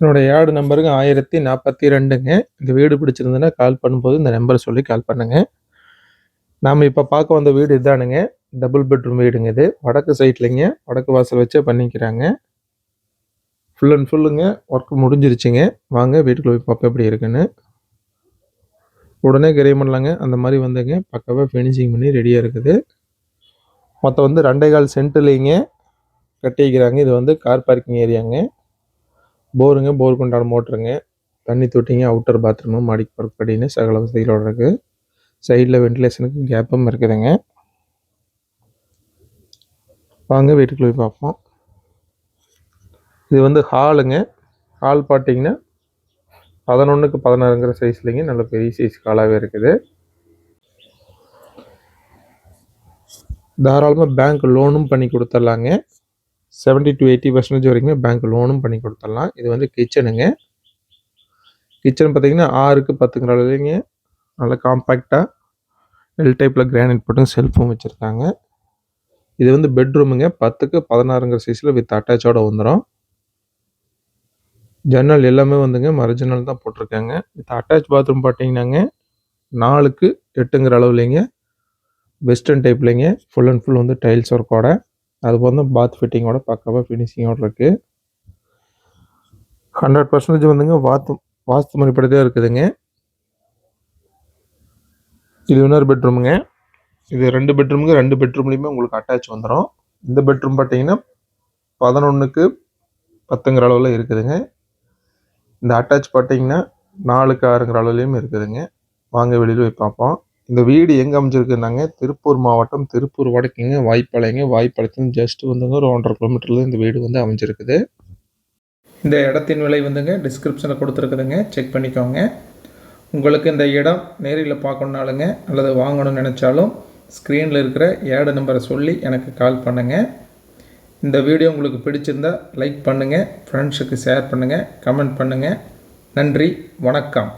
என்னோடய யார்டு நம்பருங்க ஆயிரத்தி நாற்பத்தி ரெண்டுங்க. இந்த வீடு பிடிச்சிருந்ததுன்னா கால் பண்ணும்போது இந்த நம்பரை சொல்லி கால் பண்ணுங்கள் நாம் இப்போ பார்க்க வந்த வீடு இதானுங்க. டபுள் பெட்ரூம் வீடுங்க இது. வடக்கு சைட்லைங்க. வடக்கு வாசல் வச்சே பண்ணிக்கிறாங்க. ஃபுல் அண்ட் ஃபுல்லுங்க ஒர்க் முடிஞ்சிருச்சுங்க. வாங்க வீட்டுக்குள்ள போய் பார்ப்போம் எப்படி இருக்குன்னு. உடனே கிரை பண்ணலாங்க. அந்த மாதிரி வந்துங்க. பக்காவாக ஃபினிஷிங் பண்ணி ரெடியாக இருக்குது. மொத்தம் வந்து ரெண்டே கால் சென்ட்லேங்க கட்டிக்கிறாங்க. இது வந்து கார் பார்க்கிங் ஏரியாங்க போருங்க போருக்கு உண்டான மோட்டருங்க. தண்ணி தொட்டிங்க அவுட்டர் பாத்ரூமு மாடிக்கு படுப்படின்னு சகல வசதிகளோடு இருக்குது சைடில் வென்டிலேஷனுக்கு கேப்பும் இருக்குதுங்க. வாங்க வீட்டுக்குள்ளே போய் பார்ப்போம். இது வந்து ஹாலுங்க ஹால் பார்த்தீங்கன்னா பதினொன்றுக்கு பதினாறுங்கிற சைஸ்லேங்க நல்ல பெரிய சைஸ் ஹாலாகவே இருக்குது. தாராளமாக பேங்க் லோனும் பண்ணி கொடுத்துட்லாங்க. 70 டு எயிட்டி பர்சன்டேஜ் வரைக்குமே பேங்க் லோனும் பண்ணி கொடுத்துடலாம். இது வந்து கிச்சனுங்க கிச்சன் பார்த்தீங்கன்னா ஆறுக்கு பத்துங்கிற அளவுங்க நல்லா காம்பேக்டாக எல் டைப்பில் கிரானைட் போட்டு செல்ஃபும் வச்சுருக்காங்க. இது வந்து பெட்ரூமுங்க பத்துக்கு பதினாறுங்கிற சைஸில் வித் அட்டாச்சோட வந்துடும் ஜன்னல் எல்லாமே வந்துங்க. மர தான் போட்டிருக்காங்க. வித் அட்டாச் பாத்ரூம் பார்த்தீங்கன்னாங்க நாலுக்கு எட்டுங்கிற அளவுலேங்க. வெஸ்டர்ன் டைப்லைங்க ஃபுல் அண்ட் ஃபுல் வந்து டைல்ஸ் ஒர்க்கோட அது வந்து பாத் ஃபிட்டிங்கோட பக்காவாக ஃபினிஷிங்கோடு இருக்குது ஹண்ட்ரட் பர்சன்டேஜ் வந்துங்க வாத்து வாஸ்து முறைப்படி இருக்குதுங்க. இது இன்னொரு பெட்ரூமுங்க இது ரெண்டு பெட்ரூமுங்க ரெண்டு பெட்ரூம்லேயுமே உங்களுக்கு அட்டாச் வந்துடும் இந்த பெட்ரூம் பார்த்தீங்கன்னா பதினொன்றுக்கு பத்துங்கிற அளவில் இருக்குதுங்க. இந்த அட்டாச் பார்த்தீங்கன்னா நாலுக்கு ஆறுங்கிற அளவுலேயும் இருக்குதுங்க. வாங்க வெளியில் போய் பார்ப்போம். இந்த வீடு எங்கே அமைஞ்சிருக்குனாங்க திருப்பூர் மாவட்டம் திருப்பூர் வடக்குங்க வாய்ப்பாளையங்க வாய்ப்பாளையத்துலேருந்து ஜஸ்ட் வந்துங்க ஒரு ஒன்றரை கிலோமீட்டரில் இந்த வீடு வந்து அமைஞ்சிருக்குது. இந்த இடத்தின் விலை வந்துங்க டிஸ்கிரிப்ஷனில் கொடுத்துருக்குதுங்க. செக் பண்ணிக்கோங்க. உங்களுக்கு இந்த இடம் நேரில் பார்க்கணுனாலுங்க அல்லது வாங்கணும்னு நினச்சாலும் ஸ்க்ரீனில் இருக்கிற ஏடு நம்பரை சொல்லி எனக்கு கால் பண்ணுங்கள் இந்த வீடியோ உங்களுக்கு பிடிச்சிருந்தா லைக் பண்ணுங்கள் ஃப்ரெண்ட்ஸுக்கு ஷேர் பண்ணுங்கள் கமெண்ட் பண்ணுங்கள் நன்றி வணக்கம்.